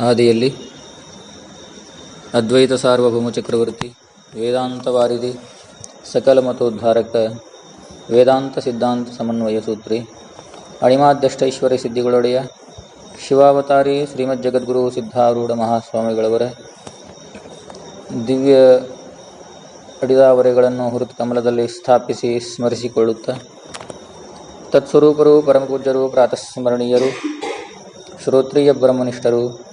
ಆದಿಯಲ್ಲಿ ಅದ್ವೈತ ಸಾರ್ವಭೌಮ ಚಕ್ರವರ್ತಿ, ವೇದಾಂತ ವಾರಿಧಿ, ಸಕಲ ಮತೋದ್ಧಾರಕ ವೇದಾಂತ ಸಿದ್ಧಾಂತ ಸಮನ್ವಯ ಸೂತ್ರಿ, ಅಣಿಮಾಧ್ಯಷ್ಟೈಶ್ವರ್ಯ ಸಿದ್ಧಿಗಳೊಡೆಯ, ಶಿವಾವತಾರಿ ಶ್ರೀಮದ್ ಜಗದ್ಗುರು ಸಿದ್ಧಾರೂಢ ಮಹಾಸ್ವಾಮಿಗಳವರ ದಿವ್ಯ ಅಡಿದಾವರೆಗಳನ್ನು ಹುರುತು ಕಮಲದಲ್ಲಿ ಸ್ಥಾಪಿಸಿ ಸ್ಮರಿಸಿಕೊಳ್ಳುತ್ತಾ, ತತ್ಸ್ವರೂಪರು, ಪರಮಪೂಜ್ಯರು, ಪ್ರಾತಸ್ಮರಣೀಯರು, ಶ್ರೋತ್ರಿಯ ಬ್ರಹ್ಮನಿಷ್ಠರು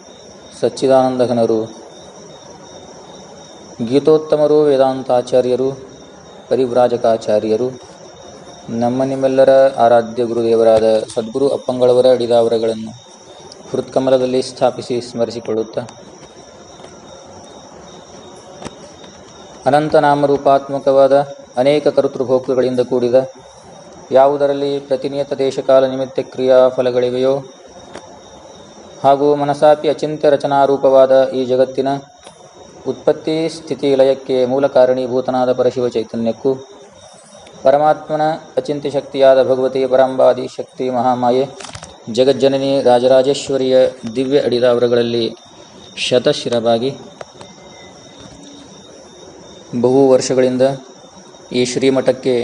ಸಚ್ಚಿದಾನಂದಘನರು ಗೀತೋತ್ತಮರು, ವೇದಾಂತಾಚಾರ್ಯರು, ಪರಿವ್ರಾಜಕಾಚಾರ್ಯರು, ನಮ್ಮ ನಿಮ್ಮೆಲ್ಲರ ಆರಾಧ್ಯ ಗುರುದೇವರಾದ ಸದ್ಗುರು ಅಪ್ಪಂಗಳವರ ಅಡಿದಾವರಗಳನ್ನು ಹೃತ್ಕಮಲದಲ್ಲಿ ಸ್ಥಾಪಿಸಿ ಸ್ಮರಿಸಿಕೊಳ್ಳುತ್ತಾ. ಅನಂತ ನಾಮರೂಪಾತ್ಮಕವಾದ ಅನೇಕ ಕರ್ತೃಭೋಕ್ತೃಗಳಿಂದ ಕೂಡಿದ ಯಾವುದರಲ್ಲಿ ಪ್ರತಿನಿಯತ ದೇಶಕಾಲ ನಿಮಿತ್ತ ಕ್ರಿಯಾ ಫಲಗಳಿವೆಯೋ ಹಾಗೂ ಮನಸಾಪಿ ಅಚಿಂತ್ಯ ರಚನಾರೂಪವಾದ ಈ ಜಗತ್ತಿನ ಉತ್ಪತ್ತಿ ಸ್ಥಿತಿ ಲಯಕ್ಕೆ ಮೂಲ ಕಾರಣೀಭೂತನಾದ ಪರಶಿವ ಚೈತನ್ಯಕ್ಕೂ. ಪರಮಾತ್ಮನ ಅಚಿಂತ್ಯ ಶಕ್ತಿಯಾದ ಭಗವತಿ ಪರಂಬಾದಿ ಶಕ್ತಿ ಮಹಾಮಾಯೆ, ಜಗಜ್ಜನನಿ ರಾಜರಾಜೇಶ್ವರಿಯ ದಿವ್ಯ ಅಡಿದಾವರಗಳಲ್ಲಿ ಶತಶಿರವಾಗಿ ಬಹು ವರ್ಷಗಳಿಂದ ಈ ಶ್ರೀಮಠಕ್ಕೆ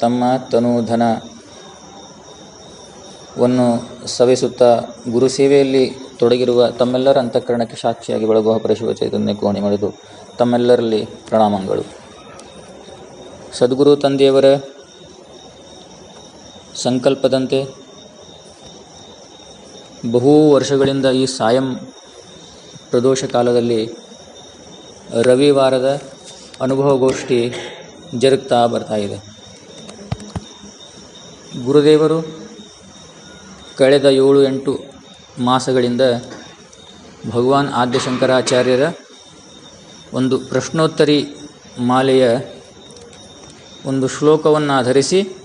ತಮ್ಮ ತನುಧನವನ್ನು ಸವಿಸುತ್ತಾ ಗುರುಸೇವೆಯಲ್ಲಿ ಗುರು ಸೇವೆಯಲ್ಲಿ ತೊಡಗಿರುವ ತಮ್ಮೆಲ್ಲರ ಅಂತಃಕರಣಕ್ಕೆ ಸಾಕ್ಷಿಯಾಗಿ ಬೆಳಗುವ ಪರಶಿವ ಚೈತನ್ಯ ಕೋಣೆ ಮಾಡಿದು ತಮ್ಮೆಲ್ಲರಲ್ಲಿ ಪ್ರಣಾಮಗಳು. ಸದ್ಗುರು ತಂದೆಯವರ, ಸಂಕಲ್ಪದಂತೆ ಬಹು ವರ್ಷಗಳಿಂದ ಈ ಸಾಯಂ ಪ್ರದೋಷ ಕಾಲದಲ್ಲಿ ರವಿವಾರದ ಅನುಭವಗೋಷ್ಠಿ ಜರುಗ್ತಾ ಬರ್ತಾ ಇದೆ. ಗುರುದೇವರು, ಕಳೆದ ಏಳು ಎಂಟು ಮಾಸಗಳಿಂದ ಭಗವಾನ್ ಆದ್ಯಶಂಕರಾಚಾರ್ಯರ ಒಂದು ಪ್ರಶ್ನೋತ್ತರಿ ಮಾಲೆಯ ಒಂದು ಶ್ಲೋಕವನ್ನು ಆಧರಿಸಿ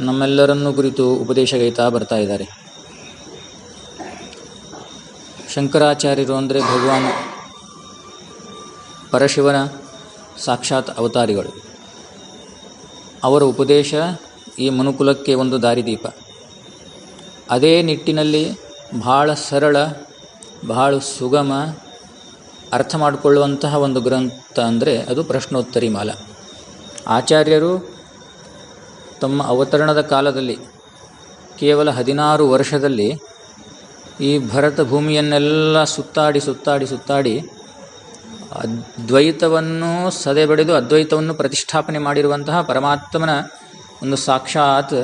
ನಮ್ಮೆಲ್ಲರನ್ನು ಕುರಿತು ಉಪದೇಶಗೈತಾ ಬರ್ತಾ ಇದ್ದಾರೆ. ಶಂಕರಾಚಾರ್ಯರು ಅಂದರೆ ಭಗವಾನ್ ಪರಶಿವನ ಸಾಕ್ಷಾತ್ ಅವತಾರಿಗಳು. ಅವರ ಉಪದೇಶ ಈ ಮನುಕುಲಕ್ಕೆ ಒಂದು ದಾರಿದೀಪ. ಅದೇ ನಿಟ್ಟಿನಲ್ಲಿ ಬಹಳ ಸರಳ, ಬಹಳ ಸುಗಮ ಅರ್ಥ ಮಾಡಿಕೊಳ್ಳುವಂತಹ ಒಂದು ಗ್ರಂಥ ಅಂದರೆ ಅದು ಪ್ರಶ್ನೋತ್ತರಿ ಮಾಲ. ಆಚಾರ್ಯರು ತಮ್ಮ ಅವತರಣದ ಕಾಲದಲ್ಲಿ, ಕೇವಲ ಹದಿನಾರು ವರ್ಷದಲ್ಲಿ ಈ ಭರತ ಭೂಮಿಯನ್ನೆಲ್ಲ ಸುತ್ತಾಡಿ ಸುತ್ತಾಡಿ ಸುತ್ತಾಡಿ ಅದ್ವೈತವನ್ನು ಸದೆ ಬಡಿದು ಅದ್ವೈತವನ್ನು ಪ್ರತಿಷ್ಠಾಪನೆ ಮಾಡಿರುವಂತಹ ಪರಮಾತ್ಮನ ಒಂದು ಸಾಕ್ಷಾತ್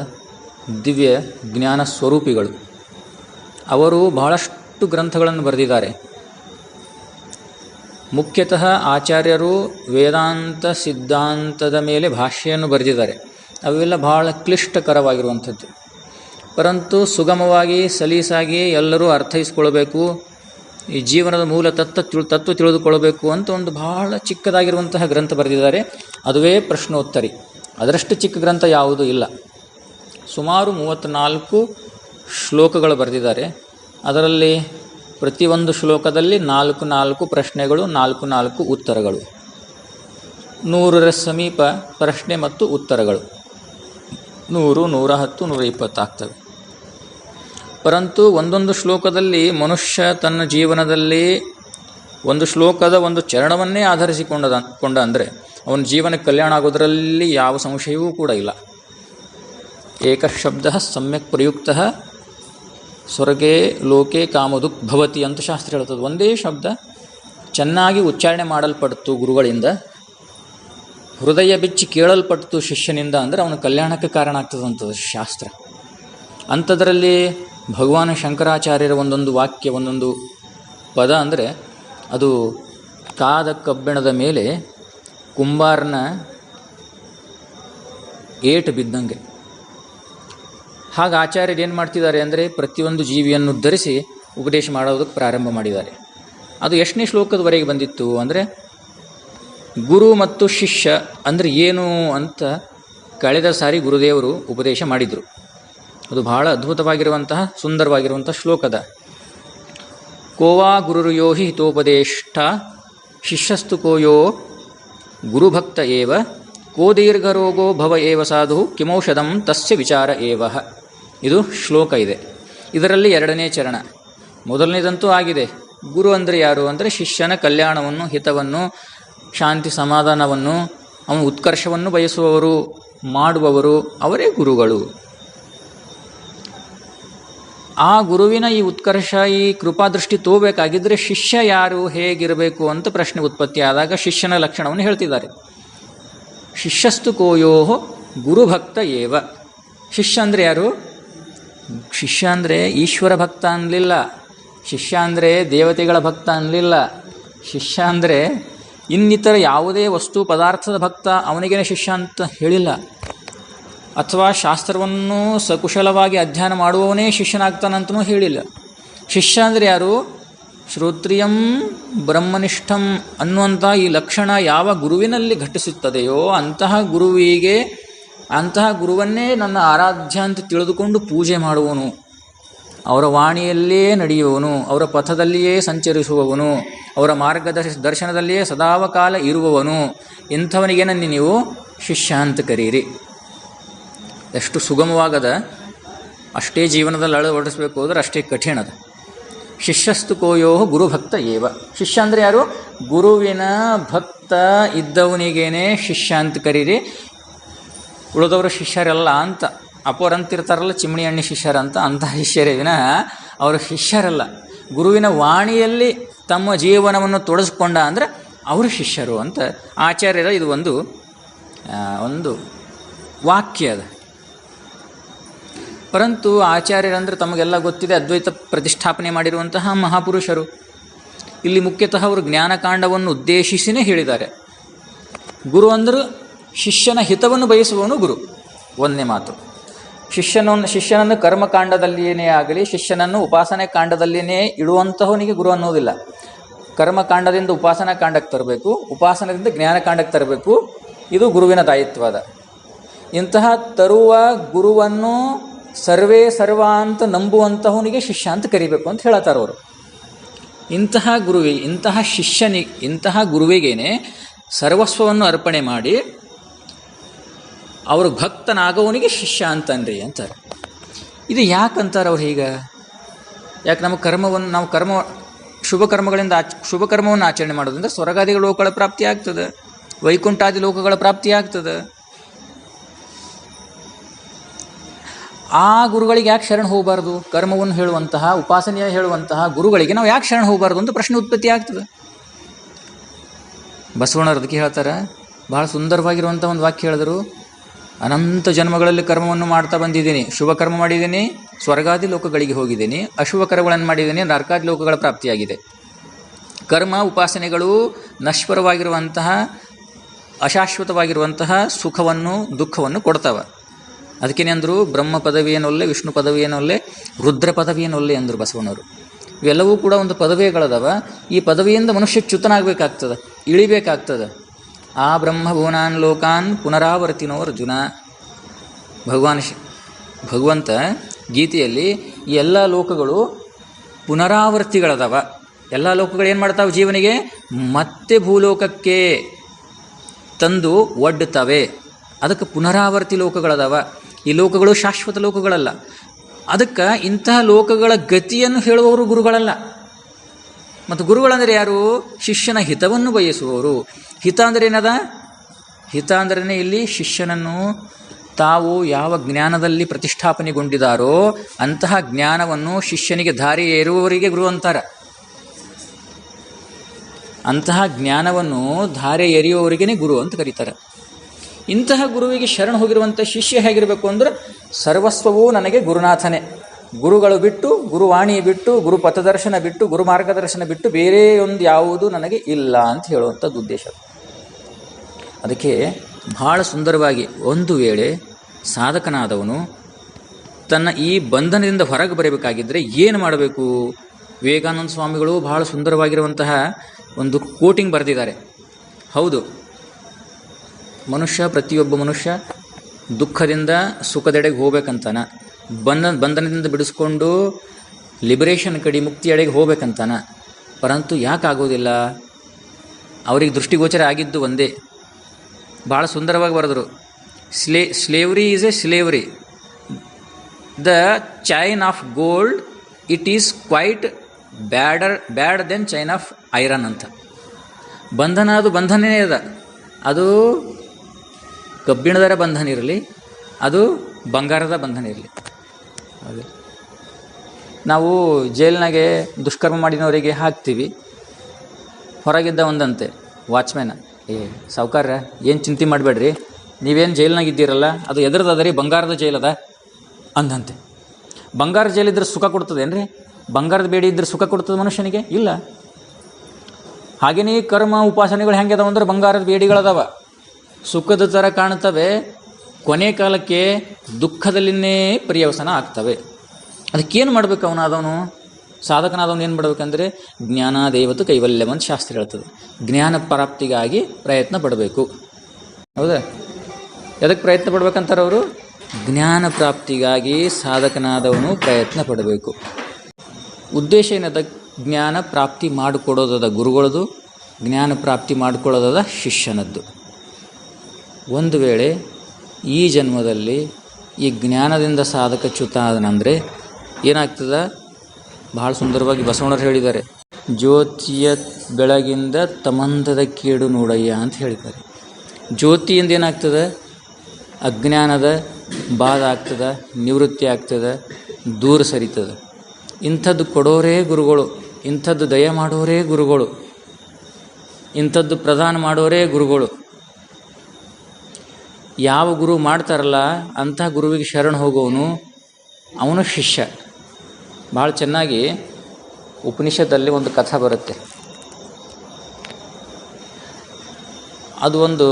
ದಿವ್ಯ ಜ್ಞಾನ ಸ್ವರೂಪಿಗಳು. ಅವರು ಬಹಳಷ್ಟು ಗ್ರಂಥಗಳನ್ನು ಬರೆದಿದ್ದಾರೆ. ಮುಖ್ಯತಃ ಆಚಾರ್ಯರು ವೇದಾಂತ ಸಿದ್ಧಾಂತದ ಮೇಲೆ ಭಾಷೆಯನ್ನು ಬರೆದಿದ್ದಾರೆ. ಅವೆಲ್ಲ ಬಹಳ ಕ್ಲಿಷ್ಟಕರವಾಗಿರುವಂಥದ್ದು. ಪರಂತು ಸುಗಮವಾಗಿ, ಸಲೀಸಾಗಿ ಎಲ್ಲರೂ ಅರ್ಥೈಸ್ಕೊಳ್ಬೇಕು ಈ ಜೀವನದ ಮೂಲ ತತ್ವ ತಿಳು, ತತ್ವ ತಿಳಿದುಕೊಳ್ಳಬೇಕು ಅಂತ ಒಂದು ಬಹಳ ಚಿಕ್ಕದಾಗಿರುವಂತಹ ಗ್ರಂಥ ಬರೆದಿದ್ದಾರೆ. ಅದುವೇ ಪ್ರಶ್ನೋತ್ತರಿ. ಅದರಷ್ಟು ಚಿಕ್ಕ ಗ್ರಂಥ ಯಾವುದೂ ಇಲ್ಲ. ಸುಮಾರು ಮೂವತ್ತ್ನಾಲ್ಕು ಶ್ಲೋಕಗಳು ಬರೆದಿದ್ದಾರೆ. ಅದರಲ್ಲಿ ಪ್ರತಿಯೊಂದು ಶ್ಲೋಕದಲ್ಲಿ ನಾಲ್ಕು ನಾಲ್ಕು ಪ್ರಶ್ನೆಗಳು, ನಾಲ್ಕು ನಾಲ್ಕು ಉತ್ತರಗಳು. ನೂರರ ಸಮೀಪ ಪ್ರಶ್ನೆ ಮತ್ತು ಉತ್ತರಗಳು. ನೂರು, ನೂರ ಹತ್ತು, ನೂರ ಇಪ್ಪತ್ತಾಗ್ತವೆ ಪರಂತು ಒಂದೊಂದು ಶ್ಲೋಕದಲ್ಲಿ ಮನುಷ್ಯ ತನ್ನ ಜೀವನದಲ್ಲಿ ಒಂದು ಶ್ಲೋಕದ ಒಂದು ಚರಣವನ್ನೇ ಆಧರಿಸಿಕೊಂಡದ, ಕೊಂಡ ಅಂದರೆ ಅವನ ಜೀವನಕ್ಕೆ ಕಲ್ಯಾಣ ಆಗೋದರಲ್ಲಿ ಯಾವ ಸಂಶಯವೂ ಕೂಡ ಇಲ್ಲ. ಏಕಶಬ್ದ ಸಮ್ಯಕ್ ಪ್ರಯುಕ್ತ ಸ್ವರ್ಗೇ ಲೋಕೆ ಕಾಮದುಕ್ ಭವತಿ ಅಂತ ಶಾಸ್ತ್ರ ಹೇಳ್ತದೆ ಒಂದೇ ಶಬ್ದ ಚೆನ್ನಾಗಿ ಉಚ್ಚಾರಣೆ ಮಾಡಲ್ಪಡ್ತು ಗುರುಗಳಿಂದ, ಹೃದಯ ಬಿಚ್ಚಿ ಕೇಳಲ್ಪಡ್ತು ಶಿಷ್ಯನಿಂದ ಅಂದರೆ ಅವನ ಕಲ್ಯಾಣಕ್ಕೆ ಕಾರಣ ಆಗ್ತದಂಥದ್ದು ಶಾಸ್ತ್ರ. ಅಂಥದ್ರಲ್ಲಿ ಭಗವಾನ್ ಶಂಕರಾಚಾರ್ಯರ ಒಂದೊಂದು ವಾಕ್ಯ, ಒಂದೊಂದು ಪದ ಅಂದರೆ ಅದು ಕಾದ ಕಬ್ಬಿಣದ ಮೇಲೆ ಕುಂಬಾರನ ಏಟು ಬಿದ್ದಂಗೆ. ಹಾಗೆ ಆಚಾರ್ಯರು ಏನು ಮಾಡ್ತಿದ್ದಾರೆ ಅಂದರೆ ಪ್ರತಿಯೊಂದು ಜೀವಿಯನ್ನು ಧರಿಸಿ ಉಪದೇಶ ಮಾಡೋದಕ್ಕೆ ಪ್ರಾರಂಭ ಮಾಡಿದ್ದಾರೆ. ಅದು ಎಷ್ಟನೇ ಶ್ಲೋಕದವರೆಗೆ ಬಂದಿತ್ತು ಅಂದರೆ, ಗುರು ಮತ್ತು ಶಿಷ್ಯ ಅಂದರೆ ಏನು ಅಂತ ಕಳೆದ ಸಾರಿ ಗುರುದೇವರು ಉಪದೇಶ ಮಾಡಿದರು. ಅದು ಬಹಳ ಅದ್ಭುತವಾಗಿರುವಂತಹ, ಸುಂದರವಾಗಿರುವಂಥ ಶ್ಲೋಕದ. ಕೋವಾ ಗುರುರ್ಯೋ ಹಿ ಹಿತೋಪದೇಷ್ಟ, ಶಿಷ್ಯಸ್ತು ಕೋಯೋ ಗುರುಭಕ್ತ ಏವ, ಕೋ ದೀರ್ಘರೋಗೋ ಭವ ಏವ ಸಾಧು, ಕಿಮೌಷಧಂ ತಸ್ಯ ವಿಚಾರ ಏವ. ಇದು ಶ್ಲೋಕ ಇದೆ. ಇದರಲ್ಲಿ ಎರಡನೇ ಚರಣ. ಮೊದಲನೇದಂತೂ ಆಗಿದೆ. ಗುರು ಅಂದರೆ ಯಾರು ಅಂದರೆ ಶಿಷ್ಯನ ಕಲ್ಯಾಣವನ್ನು, ಹಿತವನ್ನು, ಶಾಂತಿ ಸಮಾಧಾನವನ್ನು, ಅವನ ಉತ್ಕರ್ಷವನ್ನು ಬಯಸುವವರು, ಮಾಡುವವರು ಅವರೇ ಗುರುಗಳು. ಆ ಗುರುವಿನ ಈ ಉತ್ಕರ್ಷ, ಈ ಕೃಪಾದೃಷ್ಟಿ ತೋಬೇಕಾಗಿದ್ದರೆ ಶಿಷ್ಯ ಯಾರು, ಹೇಗಿರಬೇಕು ಅಂತ ಪ್ರಶ್ನೆ ಉತ್ಪತ್ತಿ ಆದಾಗ ಶಿಷ್ಯನ ಲಕ್ಷಣವನ್ನು ಹೇಳ್ತಿದ್ದಾರೆ. ಶಿಷ್ಯಸ್ತು ಕೋಯೋ ಗುರುಭಕ್ತ ಏವ. ಶಿಷ್ಯ ಅಂದರೆ ಯಾರು? ಶಿಷ್ಯ ಅಂದರೆ ಈಶ್ವರ ಭಕ್ತ ಅನ್ನಲಿಲ್ಲ ಶಿಷ್ಯ ಅಂದರೆ ದೇವತೆಗಳ ಭಕ್ತ ಅನ್ನಲಿಲ್ಲ ಶಿಷ್ಯ ಅಂದರೆ ಇನ್ನಿತರ ಯಾವುದೇ ವಸ್ತು ಪದಾರ್ಥದ ಭಕ್ತ ಅವನಿಗೇನೆ ಶಿಷ್ಯ ಅಂತ ಹೇಳಿಲ್ಲ. ಅಥವಾ ಶಾಸ್ತ್ರವನ್ನು ಸಕುಶಲವಾಗಿ ಅಧ್ಯಯನ ಮಾಡುವವನೇ ಶಿಷ್ಯನಾಗ್ತಾನಂತನೂ ಹೇಳಿಲ್ಲ. ಶಿಷ್ಯ ಅಂದರೆ ಯಾರು? ಶ್ರೋತ್ರಿಯಂ ಬ್ರಹ್ಮನಿಷ್ಠಂ ಅನ್ನುವಂಥ ಈ ಲಕ್ಷಣ ಯಾವ ಗುರುವಿನಲ್ಲಿ ಘಟಿಸುತ್ತದೆಯೋ ಅಂತಹ ಗುರುವಿಗೆ ಅಂತಹ ಗುರುವನ್ನೇ ನನ್ನ ಆರಾಧ್ಯ ಅಂತ ತಿಳಿದುಕೊಂಡು ಪೂಜೆ ಮಾಡುವನು. ಅವರ ವಾಣಿಯಲ್ಲಿಯೇ ನಡೆಯುವವನು ಅವರ ಪಥದಲ್ಲಿಯೇ ಸಂಚರಿಸುವವನು ಅವರ ಮಾರ್ಗದರ್ಶ, ದರ್ಶನದಲ್ಲಿಯೇ ಸದಾವಕಾಲ ಇರುವವನು. ಇಂಥವನಿಗೆ ನನ್ನ ನೀವು ಶಿಷ್ಯ ಅಂತ ಕರೀರಿ. ಎಷ್ಟು ಸುಗಮವಾಗದ, ಅಷ್ಟೇ ಜೀವನದಲ್ಲಿ ಅಳವಡಿಸಬೇಕು ಅಂದರೆ ಅಷ್ಟೇ ಕಠಿಣ ಅದ. ಶಿಷ್ಯಸ್ತು ಕೋಯೋ ಗುರುಭಕ್ತ ಏವ. ಶಿಷ್ಯ ಅಂದರೆ ಯಾರು? ಗುರುವಿನ ಭಕ್ತ ಇದ್ದವನಿಗೇನೆ ಶಿಷ್ಯ ಅಂತ ಕರೀರಿ. ಉಳಿದವರು ಶಿಷ್ಯರಲ್ಲ ಅಂತ. ಅಪೋರಂತಿರ್ತಾರಲ್ಲ ಚಿಮಣಿ ಎಣ್ಣೆ ಶಿಷ್ಯರಂತ ಅಂಥ ಶಿಷ್ಯರೇ. ವಿನಃ ಅವರು ಶಿಷ್ಯರಲ್ಲ. ಗುರುವಿನ ವಾಣಿಯಲ್ಲಿ ತಮ್ಮ ಜೀವನವನ್ನು ತೊಡಸ್ಕೊಂಡ ಅಂದರೆ ಅವರು ಶಿಷ್ಯರು ಅಂತ ಆಚಾರ್ಯರ ಇದು ಒಂದು ಒಂದು ವಾಕ್ಯ ಅದ. ಪರಂತು ಆಚಾರ್ಯರಂದರೆ ತಮಗೆಲ್ಲ ಗೊತ್ತಿದೆ, ಅದ್ವೈತ ಪ್ರತಿಷ್ಠಾಪನೆ ಮಾಡಿರುವಂತಹ ಮಹಾಪುರುಷರು. ಇಲ್ಲಿ ಮುಖ್ಯತಃ ಅವರು ಜ್ಞಾನಕಾಂಡವನ್ನು ಉದ್ದೇಶಿಸಿನೇ ಹೇಳಿದ್ದಾರೆ. ಗುರು ಅಂದರು ಶಿಷ್ಯನ ಹಿತವನ್ನು ಬಯಸುವವನು ಗುರು. ಒಂದನೇ ಮಾತು. ಶಿಷ್ಯನನ್ನು ಶಿಷ್ಯನನ್ನು ಕರ್ಮಕಾಂಡದಲ್ಲಿಯೇ ಆಗಲಿ, ಶಿಷ್ಯನನ್ನು ಉಪಾಸನೆ ಕಾಂಡದಲ್ಲಿಯೇ ಇಡುವಂತಹವನಿಗೆ ಗುರು ಅನ್ನೋದಿಲ್ಲ. ಕರ್ಮಕಾಂಡದಿಂದ ಉಪಾಸನಾ ಕಾಂಡಕ್ಕೆ ತರಬೇಕು, ಉಪಾಸನದಿಂದ ಜ್ಞಾನಕಾಂಡಕ್ಕೆ ತರಬೇಕು, ಇದು ಗುರುವಿನ ದಾಯಿತ್ವದ. ಇಂತಹ ತರುವ ಗುರುವನ್ನು ಸರ್ವೇ ಸರ್ವ ಅಂತ ನಂಬುವಂತಹವನಿಗೆ ಶಿಷ್ಯ ಅಂತ ಕರಿಬೇಕು ಅಂತ ಹೇಳತ್ತಾರ ಅವರು. ಇಂತಹ ಗುರುವಿಗೆ ಇಂತಹ ಶಿಷ್ಯನಿಗೆ ಇಂತಹ ಗುರುವಿಗೇನೆ ಸರ್ವಸ್ವವನ್ನು ಅರ್ಪಣೆ ಮಾಡಿ ಅವರು ಭಕ್ತನಾಗವನಿಗೆ ಶಿಷ್ಯ ಅಂತನ್ರಿ ಅಂತಾರೆ. ಇದು ಯಾಕಂತಾರೆ ಅವ್ರು ಈಗ ಯಾಕೆ ನಮ್ಮ ಕರ್ಮವನ್ನು, ನಾವು ಕರ್ಮ, ಶುಭ ಕರ್ಮಗಳಿಂದ ಆಚ, ಶುಭ ಕರ್ಮವನ್ನು ಆಚರಣೆ ಮಾಡೋದ್ರಿಂದ ಸ್ವರ್ಗಾದಿ ಲೋಕಗಳ ಪ್ರಾಪ್ತಿ ಆಗ್ತದೆ. ವೈಕುಂಠಾದಿ ಲೋಕಗಳ ಪ್ರಾಪ್ತಿ ಆಗ್ತದೆ. ಆ ಗುರುಗಳಿಗೆ ಯಾಕೆ ಶರಣ ಹೋಗಬಾರ್ದು? ಕರ್ಮವನ್ನು ಹೇಳುವಂತಹ, ಉಪಾಸನೆಯ ಹೇಳುವಂತಹ ಗುರುಗಳಿಗೆ ನಾವು ಯಾಕೆ ಶರಣ ಹೋಗಬಾರ್ದು ಅಂತ ಪ್ರಶ್ನೆ ಉತ್ಪತ್ತಿ ಆಗ್ತದೆ. ಬಸವಣ್ಣರು ಅದಕ್ಕೆ ಹೇಳ್ತಾರೆ, ಬಹಳ ಸುಂದರವಾಗಿರುವಂಥ ಒಂದು ವಾಕ್ಯ ಹೇಳಿದರು. ಅನಂತ ಜನ್ಮಗಳಲ್ಲಿ ಕರ್ಮವನ್ನು ಮಾಡ್ತಾ ಬಂದಿದ್ದೀನಿ. ಶುಭ ಕರ್ಮ ಮಾಡಿದ್ದೀನಿ. ಸ್ವರ್ಗಾದಿ ಲೋಕಗಳಿಗೆ ಹೋಗಿದ್ದೀನಿ. ಅಶುಭ ಕರ್ಮಗಳನ್ನು ಮಾಡಿದ್ದೀನಿ. ನರ್ಕಾದಿ ಲೋಕಗಳ ಪ್ರಾಪ್ತಿಯಾಗಿದೆ. ಕರ್ಮ, ಉಪಾಸನೆಗಳು ನಶ್ವರವಾಗಿರುವಂತಹ, ಅಶಾಶ್ವತವಾಗಿರುವಂತಹ ಸುಖವನ್ನು, ದುಃಖವನ್ನು ಕೊಡ್ತಾವೆ. ಅದಕ್ಕೇನೆ ಅಂದರು ಬ್ರಹ್ಮ ಪದವಿಯನ್ನೊಲ್ಲೆ ವಿಷ್ಣು ಪದವಿಯನ್ನೊಲ್ಲೆ ರುದ್ರ ಪದವಿಯನ್ನೊಲ್ಲೆ ಅಂದರು ಬಸವಣ್ಣವರು ಇವೆಲ್ಲವೂ ಕೂಡ ಒಂದು ಪದವಿಗಳದಾವ. ಈ ಪದವಿಯಿಂದ ಮನುಷ್ಯ ಚ್ಯುತನಾಗಬೇಕಾಗ್ತದೆ, ಇಳಿಬೇಕಾಗ್ತದೆ. ಆ ಬ್ರಹ್ಮಭುವನಾನ್ ಲೋಕಾನ್ ಪುನರಾವರ್ತಿನೋ ಅರ್ಜುನ. ಭಗವಾನ್ ಭಗವಂತ ಗೀತೆಯಲ್ಲಿ ಈ ಎಲ್ಲ ಲೋಕಗಳು ಪುನರಾವರ್ತಿಗಳದವ. ಎಲ್ಲ ಲೋಕಗಳು ಏನು ಮಾಡ್ತಾವೆ ಜೀವನಿಗೆ? ಮತ್ತೆ ಭೂಲೋಕಕ್ಕೆ ತಂದು ಒಡ್ಡುತ್ತವೆ ಅದಕ್ಕೆ ಪುನರಾವರ್ತಿ ಲೋಕಗಳದವ. ಈ ಲೋಕಗಳು ಶಾಶ್ವತ ಲೋಕಗಳಲ್ಲ. ಅದಕ್ಕೆ ಇಂತಹ ಲೋಕಗಳ ಗತಿಯನ್ನು ಹೇಳುವವರು ಗುರುಗಳಲ್ಲ. ಮತ್ತು ಗುರುಗಳಂದರೆ ಯಾರು? ಶಿಷ್ಯನ ಹಿತವನ್ನು ಬಯಸುವವರು. ಹಿತ ಅಂದರೆ ಏನದ? ಹಿತ ಅಂದ್ರೇ ಇಲ್ಲಿ? ಶಿಷ್ಯನನ್ನು ತಾವು ಯಾವ ಜ್ಞಾನದಲ್ಲಿ ಪ್ರತಿಷ್ಠಾಪನೆಗೊಂಡಿದ್ದಾರೋ ಅಂತಹ ಜ್ಞಾನವನ್ನು ಶಿಷ್ಯನಿಗೆ ದಾರಿ ಏರುವವರಿಗೆ ಗುರು ಅಂತಾರೆ. ಅಂತಹ ಜ್ಞಾನವನ್ನು ಧಾರೆ ಎರೆಯುವವರಿಗೇ ಗುರು ಅಂತ ಕರೀತಾರೆ. ಇಂತಹ ಗುರುವಿಗೆ ಶರಣ ಹೋಗಿರುವಂಥ ಶಿಷ್ಯ ಹೇಗಿರಬೇಕು ಅಂದ್ರೆ ಸರ್ವಸ್ವವೂ ನನಗೆ ಗುರುನಾಥನೇ. ಗುರುಗಳು ಬಿಟ್ಟು, ಗುರುವಾಣಿ ಬಿಟ್ಟು ಗುರು ಪಥದರ್ಶನ ಬಿಟ್ಟು ಗುರು ಮಾರ್ಗದರ್ಶನ ಬಿಟ್ಟು ಬೇರೆಯೊಂದು ಯಾವುದು ನನಗೆ ಇಲ್ಲ ಅಂತ ಹೇಳುವಂಥದ್ದು ಉದ್ದೇಶ ಅದಕ್ಕೆ ಬಹಳ ಸುಂದರವಾಗಿ ಒಂದು ವೇಳೆ ಸಾಧಕನಾದವನು ತನ್ನ ಈ ಬಂಧನದಿಂದ ಹೊರಗೆ ಬರಬೇಕಾಗಿದ್ದರೆ ಏನು ಮಾಡಬೇಕು? ವಿವೇಕಾನಂದ ಸ್ವಾಮಿಗಳು ಬಹಳ ಸುಂದರವಾಗಿರುವಂತಹ ಒಂದು ಕೋಟಿಂಗ್ ಬರೆದಿದ್ದಾರೆ. ಹೌದು, ಮನುಷ್ಯ, ಪ್ರತಿಯೊಬ್ಬ ಮನುಷ್ಯ ದುಃಖದಿಂದ ಸುಖದೆಡೆಗೆ ಹೋಗ್ಬೇಕಂತಾನೆ ಬಂಧ ಬಂಧನದಿಂದ ಬಿಡಿಸ್ಕೊಂಡು ಲಿಬರೇಷನ್ ಕಡೆ ಮುಕ್ತಿಯೆಡೆಗೆ ಹೋಗ್ಬೇಕಂತಾನೆ, ಪರಂತು ಯಾಕಾಗೋದಿಲ್ಲ? ಅವರಿಗೆ ದೃಷ್ಟಿಗೋಚರ ಆಗಿದ್ದು ಒಂದೇ. ಭಾಳ ಸುಂದರವಾಗಿ ಬರೆದರು. ಸ್ಲೇ slavery is a slavery the chain of gold it is quite badder bad than chain of iron ಅಂತ. ಬಂಧನ ಅದು ಬಂಧನೇ ಅದ. ಅದು ಕಬ್ಬಿಣದರ ಬಂಧನ ಇರಲಿ, ಅದು ಬಂಗಾರದ ಬಂಧನ ಇರಲಿ. ಅದೇ ನಾವು ಜೈಲಿನಾಗೆ ದುಷ್ಕರ್ಮ ಮಾಡಿದವರಿಗೆ ಹಾಕ್ತೀವಿ. ಹೊರಗಿದ್ದ ಒಂದಂತೆ, ವಾಚ್ಮ್ಯಾನ. ಏ ಸಾವುಕಾರ ಏನು ಚಿಂತೆ ಮಾಡಬೇಡ್ರಿ? ನೀವೇನು ಜೈಲ್ನಾಗ ಇದ್ದೀರಲ್ಲ ಅದು ಎದ್ರದ್ದು ರೀ ಬಂಗಾರದ ಜೈಲದ ಅಂದಂತೆ. ಬಂಗಾರ ಜೈಲಿದ್ರೆ ಸುಖ ಕೊಡ್ತದೇನ್ರಿ? ಬಂಗಾರದ ಬೇಡಿ ಇದ್ರೆ ಸುಖ ಕೊಡ್ತದೆ ಮನುಷ್ಯನಿಗೆ? ಇಲ್ಲ. ಹಾಗೆಯೇ ಕರ್ಮ, ಉಪಾಸನೆಗಳು ಹೆಂಗೆ ಅದಾವ ಅಂದ್ರೆ ಬಂಗಾರದ ಬೇಡಿಗಳದಾವ. ಸುಖದ ಥರ ಕಾಣ್ತವೆ, ಕೊನೆ ಕಾಲಕ್ಕೆ ದುಃಖದಲ್ಲಿನೇ ಪರ್ಯವಸನ ಆಗ್ತವೆ. ಅದಕ್ಕೇನು ಮಾಡ್ಬೇಕು ಅವನಾದವನು ಸಾಧಕನಾದವನು ಏನು ಮಾಡಬೇಕಂದ್ರೆ ಜ್ಞಾನ, ದೇವತು ಕೈವಲ್ಯವಂತ ಶಾಸ್ತ್ರ ಹೇಳ್ತದೆ. ಜ್ಞಾನ ಪ್ರಾಪ್ತಿಗಾಗಿ ಪ್ರಯತ್ನ ಪಡಬೇಕು. ಹೌದಾ? ಎದಕ್ಕೆ ಪ್ರಯತ್ನ ಪಡ್ಬೇಕಂತಾರೆ ಅವರು? ಜ್ಞಾನ ಪ್ರಾಪ್ತಿಗಾಗಿ ಸಾಧಕನಾದವನು ಪ್ರಯತ್ನ ಪಡಬೇಕು. ಉದ್ದೇಶ ಏನದ? ಜ್ಞಾನ ಪ್ರಾಪ್ತಿ ಮಾಡಿಕೊಡೋದದ ಗುರುಗಳದು, ಜ್ಞಾನ ಪ್ರಾಪ್ತಿ ಮಾಡಿಕೊಳ್ಳೋದದ ಶಿಷ್ಯನದ್ದು. ಒಂದು ವೇಳೆ ಈ ಜನ್ಮದಲ್ಲಿ ಈ ಜ್ಞಾನದಿಂದ ಸಾಧಕ ಚ್ಯುತ ಆದನಂದರೆ ಏನಾಗ್ತದ? ಬಹಳ ಸುಂದರವಾಗಿ ಬಸವಣ್ಣರು ಹೇಳಿದ್ದಾರೆ. ಜ್ಯೋತಿಯ ಬೆಳಗಿಂದ ತಮಂದದ ಕೇಡು ನೋಡಯ್ಯ ಅಂತ ಹೇಳಿದ್ದಾರೆ. ಜ್ಯೋತಿಯಿಂದ ಏನಾಗ್ತದೆ? ಅಜ್ಞಾನದ ಬಾಧ ಆಗ್ತದೆ, ನಿವೃತ್ತಿ ಆಗ್ತದೆ, ದೂರ ಸರಿತದೆ. ಇಂಥದ್ದು ಕೊಡೋರೇ ಗುರುಗಳು, ಇಂಥದ್ದು ದಯ ಮಾಡೋರೇ ಗುರುಗಳು, ಇಂಥದ್ದು ಪ್ರದಾನ ಮಾಡೋರೇ ಗುರುಗಳು. ಯಾವ ಗುರು ಮಾಡ್ತಾರಲ್ಲ, ಅಂಥ ಗುರುವಿಗೆ ಶರಣ ಹೋಗೋನು ಅವನು ಶಿಷ್ಯ. ಭಾಳ ಚೆನ್ನಾಗಿ ಉಪನಿಷತ್ತಲ್ಲಿ ಒಂದು ಕಥೆ ಬರುತ್ತೆ. ಅದು ಒಂದು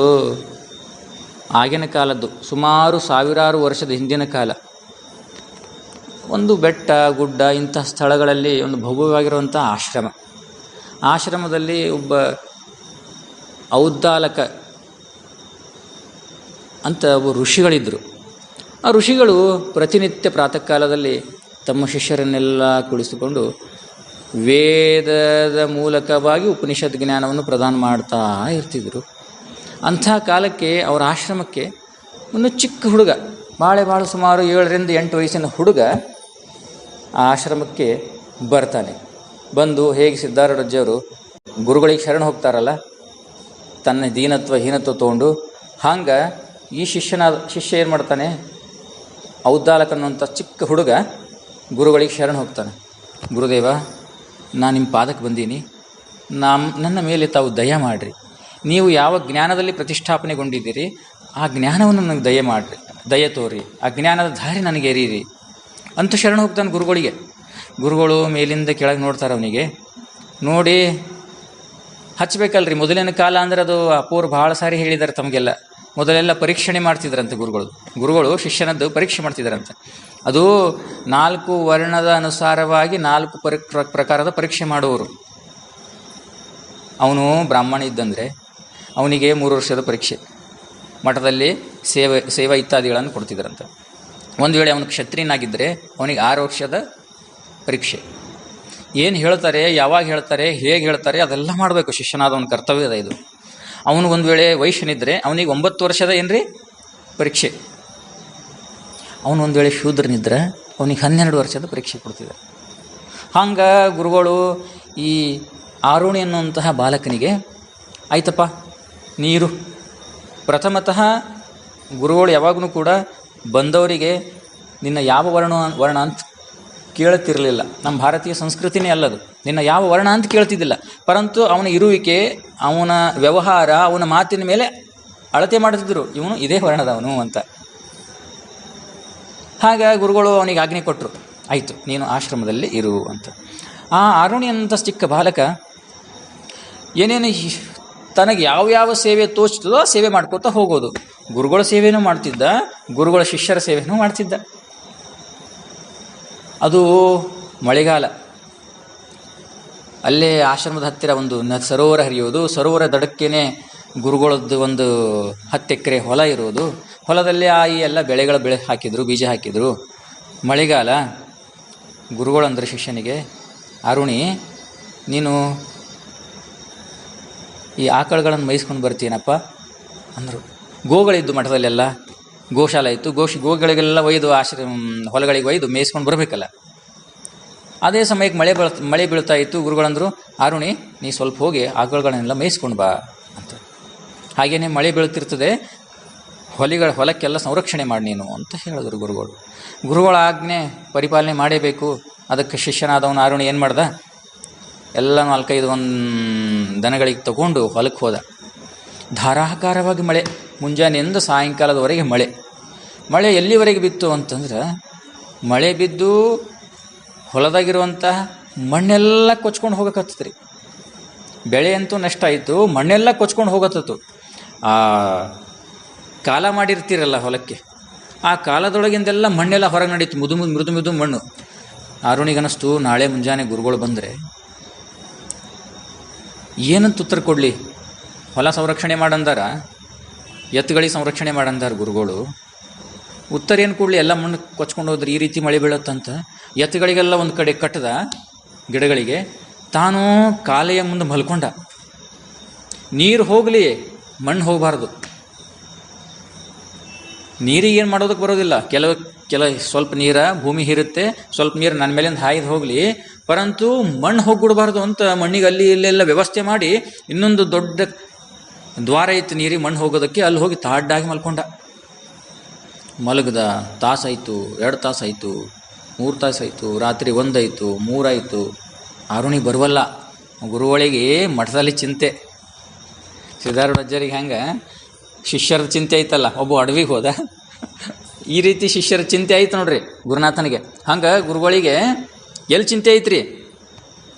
ಆಗಿನ ಕಾಲದ್ದು, ಸುಮಾರು ಸಾವಿರಾರು ವರ್ಷದ ಹಿಂದಿನ ಕಾಲ. ಒಂದು ಬೆಟ್ಟ, ಗುಡ್ಡ ಇಂತಹ ಸ್ಥಳಗಳಲ್ಲಿ ಒಂದು ಭವ್ಯವಾಗಿರುವಂಥ ಆಶ್ರಮ. ಆಶ್ರಮದಲ್ಲಿ ಒಬ್ಬ ಔದ್ದಾಲಕ ಅಂತ ಒಬ್ಬ ಋಷಿಗಳಿದ್ದರು ಆ ಋಷಿಗಳು ಪ್ರತಿನಿತ್ಯ ಪ್ರಾತಃ ಕಾಲದಲ್ಲಿ ತಮ್ಮ ಶಿಷ್ಯರನ್ನೆಲ್ಲ ಕುಳಿಸಿಕೊಂಡು ವೇದದ ಮೂಲಕವಾಗಿ ಉಪನಿಷತ್ ಜ್ಞಾನವನ್ನು ಪ್ರದಾನ ಮಾಡ್ತಾ ಇರ್ತಿದ್ರು. ಅಂಥ ಕಾಲಕ್ಕೆ ಅವರ ಆಶ್ರಮಕ್ಕೆ ಒಂದು ಚಿಕ್ಕ ಹುಡುಗ, ಬಾಳೆ ಭಾಳ ಸುಮಾರು ಏಳರಿಂದ ಎಂಟು ವಯಸ್ಸಿನ ಹುಡುಗ ಆ ಆಶ್ರಮಕ್ಕೆ ಬರ್ತಾನೆ. ಬಂದು ಹೇಗೆ ಸಿದ್ಧಾರೂಢಜ್ಜಿಯವರು ಗುರುಗಳಿಗೆ ಶರಣ ಹೋಗ್ತಾರಲ್ಲ, ತನ್ನ ದೀನತ್ವ, ಹೀನತ್ವ ತೊಗೊಂಡು ಹಂಗೆ ಈ ಶಿಷ್ಯನ, ಶಿಷ್ಯ ಏನು ಮಾಡ್ತಾನೆ ಔದ್ದಾಲಕ ಅನ್ನುವಂಥ ಚಿಕ್ಕ ಹುಡುಗ ಗುರುಗಳಿಗೆ ಶರಣ ಹೋಗ್ತಾನೆ. ಗುರುದೇವ ನಾನು ನಿಮ್ಮ ಪಾದಕ್ಕೆ ಬಂದೀನಿ. ನಮ್ಮ ನನ್ನ ಮೇಲೆ ತಾವು ದಯ ಮಾಡಿರಿ. ನೀವು ಯಾವ ಜ್ಞಾನದಲ್ಲಿ ಪ್ರತಿಷ್ಠಾಪನೆಗೊಂಡಿದ್ದೀರಿ, ಆ ಜ್ಞಾನವನ್ನು ನನಗೆ ದಯ ಮಾಡಿರಿ. ದಯ ತೋರಿ, ಆ ಜ್ಞಾನದ ದಾರಿ ನನಗೆ ಎರೀರಿ. ಅಂತ ಶರಣ ಹೋಗ್ತಾನೆ ಗುರುಗಳಿಗೆ. ಗುರುಗಳು ಮೇಲಿಂದ ಕೆಳಗೆ ನೋಡ್ತಾರೆ ಅವನಿಗೆ. ನೋಡಿ ಹಚ್ಚಬೇಕಲ್ರಿ ಮೊದಲಿನ ಕಾಲ ಅಂದ್ರೆ ಅದು ಅಪೂರ್ ಭಾಳ ಸಾರಿ ಹೇಳಿದ್ದಾರೆ ತಮಗೆಲ್ಲ. ಮೊದಲೆಲ್ಲ ಪರೀಕ್ಷಣೆ ಮಾಡ್ತಿದ್ರಂತೆ ಗುರುಗಳು. ಗುರುಗಳು ಶಿಷ್ಯನದ್ದು ಪರೀಕ್ಷೆ ಮಾಡ್ತಿದ್ರಂತೆ ಅದು ನಾಲ್ಕು ವರ್ಣದ ಅನುಸಾರವಾಗಿ ನಾಲ್ಕು ಪರಿ, ಪ್ರ- ಪ್ರಕಾರದ ಪರೀಕ್ಷೆ ಮಾಡುವರು ಅವನು ಬ್ರಾಹ್ಮಣ ಇದ್ದಂದರೆ ಅವನಿಗೆ ಮೂರು ವರ್ಷದ ಪರೀಕ್ಷೆ. ಮಠದಲ್ಲಿ ಸೇವೆ, ಸೇವಾ ಇತ್ಯಾದಿಗಳನ್ನು ಕೊಡ್ತಿದ್ರಂತೆ ಒಂದು ವೇಳೆ ಅವನು ಕ್ಷತ್ರಿಯನಾಗಿದ್ದರೆ ಅವನಿಗೆ ಆರು ವರ್ಷದ ಪರೀಕ್ಷೆ. ಏನು ಹೇಳ್ತಾರೆ, ಯಾವಾಗ ಹೇಳ್ತಾರೆ, ಹೇಗೆ ಹೇಳ್ತಾರೆ ಅದೆಲ್ಲ ಮಾಡಬೇಕು. ಶಿಷ್ಯನಾದವನ ಒಂದು ಕರ್ತವ್ಯದ ಇದು. ಅವನು ಒಂದು ವೇಳೆ ವೈಶ್ಯನಿದ್ದರೆ ಅವನಿಗೆ ಒಂಬತ್ತು ವರ್ಷದ ಏನ್ರಿ? ಪರೀಕ್ಷೆ. ಅವನು ಒಂದು ವೇಳೆ ಶೂದ್ರನಿದ್ದರೆ ಅವನಿಗೆ ಹನ್ನೆರಡು ವರ್ಷದ ಪರೀಕ್ಷೆ ಕೊಡ್ತಿದ್ದಾರೆ. ಹಂಗೆ ಗುರುಗಳು ಈ ಆರುಣಿ ಅನ್ನುವಂತಹ ಬಾಲಕನಿಗೆ, ಆಯ್ತಪ್ಪ, ನೀರು. ಪ್ರಥಮತಃ ಗುರುಗಳು ಯಾವಾಗಲೂ ಕೂಡ ಬಂದವರಿಗೆ, ನಿನ್ನ ಯಾವ ವರ್ಣ ವರ್ಣ ಅಂತ ಕೇಳುತ್ತಿರಲಿಲ್ಲ ನಮ್ಮ ಭಾರತೀಯ ಸಂಸ್ಕೃತಿನೇ ಅಲ್ಲದು. ನಿನ್ನ ಯಾವ ವರ್ಣ ಅಂತ ಕೇಳ್ತಿದ್ದಿಲ್ಲ. ಪರಂತು ಅವನ ಇರುವಿಕೆ, ಅವನ ವ್ಯವಹಾರ, ಅವನ ಮಾತಿನ ಮೇಲೆ ಅಳತೆ ಮಾಡುತ್ತಿದ್ದರು ಇವನು ಇದೇ ವರ್ಣದವನು ಅಂತ. ಹಾಗೆ ಗುರುಗಳು ಅವನಿಗೆ ಆಜ್ಞೆ ಕೊಟ್ಟರು ಆಯಿತು, ನೀನು ಆಶ್ರಮದಲ್ಲಿ ಇರು ಅಂತ. ಆ ಅರುಣಿ ಅಂತ ಚಿಕ್ಕ ಬಾಲಕ ಏನೇನು ತನಗೆ ಯಾವ ಯಾವ ಸೇವೆ ತೋಚ್ತದೋ ಸೇವೆ ಮಾಡ್ಕೋತಾ ಹೋಗೋದು. ಗುರುಗಳ ಸೇವೆಯೂ ಮಾಡ್ತಿದ್ದ, ಗುರುಗಳ ಶಿಷ್ಯರ ಸೇವೆಯೂ ಮಾಡ್ತಿದ್ದ. ಅದು ಮಳೆಗಾಲ. ಅಲ್ಲೇ ಆಶ್ರಮದ ಹತ್ತಿರ ಒಂದು ನ, ಸರೋವರ ಹರಿಯೋದು ಸರೋವರ ದಡಕ್ಕೇನೆ ಗುರುಗಳದ್ದು ಒಂದು ಹತ್ತು ಎಕರೆ ಹೊಲ ಇರೋದು ಹೊಲದಲ್ಲಿ ಆ ಈ ಎಲ್ಲ ಬೆಳೆಗಳ ಬೆಳೆ ಹಾಕಿದ್ರು, ಬೀಜ ಹಾಕಿದ್ರು. ಮಳೆಗಾಲ, ಗುರುಗಳಂದ್ರೆ ಶಿಷ್ಯನಿಗೆ, ಅರುಣಿ, ನೀನು ಈ ಆಕಳುಗಳನ್ನು ಮೇಯಿಸ್ಕೊಂಡು ಬರ್ತೀನಪ್ಪ ಅಂದರು. ಗೋಗಳಿದ್ದು ಮಠದಲ್ಲೆಲ್ಲ ಗೋಶಾಲೆ ಇತ್ತು. ಗೋಶ್ ಗೋಗಳಿಗೆಲ್ಲ ಒಯ್ದು, ಆಶ್ರಮ, ಹೊಲಗಳಿಗೆ ಒಯ್ದು ಮೇಯಿಸ್ಕೊಂಡು ಬರಬೇಕಲ್ಲ. ಅದೇ ಸಮಯಕ್ಕೆ ಮಳೆ ಬೀಳ ಮಳೆ ಬೀಳ್ತಾ ಇತ್ತು. ಗುರುಗಳಂದರು, ಅರುಣಿ, ನೀ ಸ್ವಲ್ಪ ಹೋಗಿ ಆಕಳುಗಳನ್ನೆಲ್ಲ ಮೇಯಿಸ್ಕೊಂಡು ಬಾ ಅಂತ. ಹಾಗೇನೆ ಮಳೆ ಬೀಳ್ತಿರ್ತದೆ. ಹೊಲಿಗಳ, ಹೊಲಕ್ಕೆಲ್ಲ ಸಂರಕ್ಷಣೆ ಮಾಡಿ ನೀನು ಅಂತ ಹೇಳಿದ್ರು ಗುರುಗಳು. ಗುರುಗಳ ಆಜ್ಞೆ ಪರಿಪಾಲನೆ ಮಾಡೇಬೇಕು. ಅದಕ್ಕೆ ಶಿಷ್ಯನಾದವನು ಅರುಣಿ ಏನು ಮಾಡ್ದ? ಎಲ್ಲ ನಾಲ್ಕೈದು ಒಂದು ದನಗಳಿಗೆ ತಗೊಂಡು ಹೊಲಕ್ಕೆ ಹೋದ. ಧಾರಾಕಾರವಾಗಿ ಮಳೆ, ಮುಂಜಾನೆಯಿಂದ ಸಾಯಂಕಾಲದವರೆಗೆ ಮಳೆ. ಮಳೆ ಎಲ್ಲಿವರೆಗೆ ಬಿತ್ತು ಅಂತಂದ್ರೆ, ಮಳೆ ಬಿದ್ದು ಹೊಲದಾಗಿರುವಂತಹ ಮಣ್ಣೆಲ್ಲ ಕೊಚ್ಕೊಂಡು ಹೋಗಕತ್ತದ್ರಿ. ಬೆಳೆ ಅಂತೂ ನಷ್ಟ ಆಯಿತು, ಮಣ್ಣೆಲ್ಲ ಕೊಚ್ಕೊಂಡು ಹೋಗತ್ತತ್ತು. ಆ, ಕಾಲ ಮಾಡಿರ್ತೀರಲ್ಲ ಹೊಲಕ್ಕೆ. ಆ ಕಾಲದೊಳಗಿಂದೆಲ್ಲ ಮಣ್ಣೆಲ್ಲ ಹೊರಗೆ ನಡೀತು, ಮುದು ಮುದು ಮೃದು ಮೃದು ಮಣ್ಣು. ಆರುಣಿಗನಸ್ತು, ನಾಳೆ ಮುಂಜಾನೆ ಗುರುಗಳು ಬಂದರೆ, ಏನಂತ ಉತ್ತರ ಕೊಡಲಿ? ಹೊಲ ಸಂರಕ್ಷಣೆ ಮಾಡಂದಾರ ಎತ್ತುಗಳಿಗೆ ಸಂರಕ್ಷಣೆ ಮಾಡಂದಾರ ಗುರುಗಳು. ಉತ್ತರ ಏನು ಕೂಡಲಿ ಎಲ್ಲ ಮಣ್ಣು ಕೊಚ್ಕೊಂಡು ಹೋದ್ರೆ ಈ ರೀತಿ ಮಳೆ ಬೀಳತ್ತಂತ, ಎತ್ತುಗಳಿಗೆಲ್ಲ ಒಂದು ಕಡೆ ಕಟ್ಟದ ಗಿಡಗಳಿಗೆ, ತಾನು ಕಾಲೆಯ ಮುಂದೆ ಮಲ್ಕೊಂಡ. ನೀರು ಹೋಗಲಿ, ಮಣ್ಣು ಹೋಗಬಾರ್ದು. ನೀರಿಗೆ ಏನು ಮಾಡೋದಕ್ಕೆ ಬರೋದಿಲ್ಲ. ಕೆಲವು ಕೆಲ ಸ್ವಲ್ಪ ನೀರ ಭೂಮಿ ಹೀರುತ್ತೆ, ಸ್ವಲ್ಪ ನೀರು ನನ್ನ ಮೇಲಿಂದ ಹಾಯ್ದು ಹೋಗಲಿ, ಪರಂತು ಮಣ್ಣು ಹೋಗ್ಬಿಡ್ಬಾರ್ದು ಅಂತ ಮಣ್ಣಿಗೆ ಅಲ್ಲಿ ಇಲ್ಲೆಲ್ಲ ವ್ಯವಸ್ಥೆ ಮಾಡಿ ಇನ್ನೊಂದು ದೊಡ್ಡ ದ್ವಾರ ಇತ್ತು ನೀರಿ ಮಣ್ಣು ಹೋಗೋದಕ್ಕೆ ಅಲ್ಲಿ ಹೋಗಿ ತಾಡ್ಡಾಗಿ ಮಲ್ಕೊಂಡ. ಮಲಗದ ತಾಸಾಯಿತು, ಎರಡು ತಾಸಾಯಿತು, ಮೂರು ತಾಸಾಯಿತು, ರಾತ್ರಿ ಒಂದಾಯಿತು, ಮೂರಾಯಿತು. ಅರುಣಿ ಬರುವಲ್ಲ. ಗುರುಗಳಿಗೆ ಮಠದಲ್ಲಿ ಚಿಂತೆ. ಸಿದ್ಧಾರೂಢಜ್ಜರಿಗೆ ಹೆಂಗೆ? ಶಿಷ್ಯರ ಚಿಂತೆ ಐತಲ್ಲ, ಒಬ್ಬ ಅಡವಿಗೆ ಹೋದ. ಈ ರೀತಿ ಶಿಷ್ಯರ ಚಿಂತೆ ಆಯ್ತು ನೋಡ್ರಿ ಗುರುನಾಥನಿಗೆ. ಹಂಗೆ ಗುರುಗಳಿಗೆ ಎಲ್ಲಿ ಚಿಂತೆ ಐತ್ರಿ?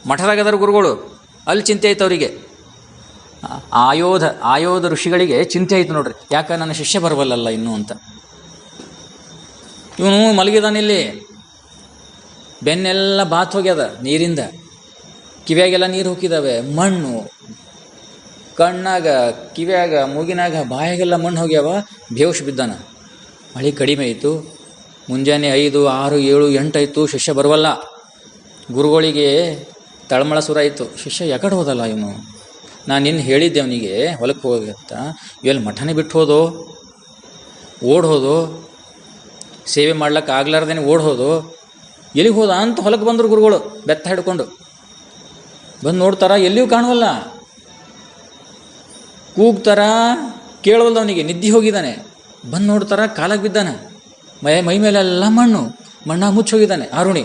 ಮಠದಾಗದಾರ ಗುರುಗಳು, ಅಲ್ಲಿ ಚಿಂತೆ ಐತೆ ಅವರಿಗೆ. ಆಯೋಧ ಆಯೋಧ ಋಷಿಗಳಿಗೆ ಚಿಂತೆ ಆಯಿತು ನೋಡ್ರಿ. ಯಾಕೆ? ನನ್ನ ಶಿಷ್ಯ ಬರಬಲ್ಲಲ್ಲ ಇನ್ನು ಅಂತ. ಇವನು ಮಲಗಿದಾನಿಲ್ಲಿ ಬೆನ್ನೆಲ್ಲ ಬಾತ್ ಹೋಗ್ಯದ ನೀರಿಂದ. ಕಿವಿಯಾಗೆಲ್ಲ ನೀರು ಹೋಗಿದ್ದಾವೆ ಮಣ್ಣು, ಕಣ್ಣಾಗ, ಕಿವಿಯಾಗ, ಮೂಗಿನಾಗ, ಬಾಯಾಗೆಲ್ಲ ಮಣ್ಣು ಹೋಗ್ಯಾವ. ಬೇವುಷ್ ಬಿದ್ದಾನ. ಮಳೆ ಕಡಿಮೆ ಆಯಿತು. ಮುಂಜಾನೆ ಐದು, ಆರು, ಏಳು ಎಂಟಾಯಿತು ಶಿಷ್ಯ ಬರವಲ್ಲ. ಗುರುಗಳಿಗೆ ತಳಮಳ ಸುರಾಯಿತು ಶಿಷ್ಯ ಯಾಕಡೆ ಹೋದಲ್ಲ ಇವನು? ನಾನು ನಿನ್ನ ಹೇಳಿದ್ದೆ ಅವನಿಗೆ ಹೊಲಕ್ಕೆ ಹೋಗಿ ಅಂತ. ಇವೆಲ್ಲ ಮಠನೇ ಬಿಟ್ಟು ಹೋದೋ? ಓಡ್ ಸೇವೆ ಮಾಡ್ಲಿಕ್ಕೆ ಆಗ್ಲಾರ್ದೇನೆ ಓಡ್ ಎಲ್ಲಿಗೆ ಹೋದ ಅಂತ ಹೊಲಕ್ಕೆ ಬಂದರು ಗುರುಗಳು, ಬೆತ್ತ ಹಿಡ್ಕೊಂಡು. ಬಂದು ನೋಡ್ತಾರ, ಎಲ್ಲಿಯೂ ಕಾಣುವಲ್ಲ. ಕೂಗ್ತಾರ, ಕೇಳವಲ್ದ ಅವನಿಗೆ, ನಿದ್ದೆ ಹೋಗಿದ್ದಾನೆ. ಬಂದು ನೋಡ್ತಾರ, ಕಾಲಾಗ ಬಿದ್ದಾನೆ. ಮೈ ಮೈ ಮೇಲೆಲ್ಲ ಮಣ್ಣು ಮಣ್ಣ ಮುಚ್ಚಿ ಹೋಗಿದ್ದಾನೆ, ಆರುಣಿ.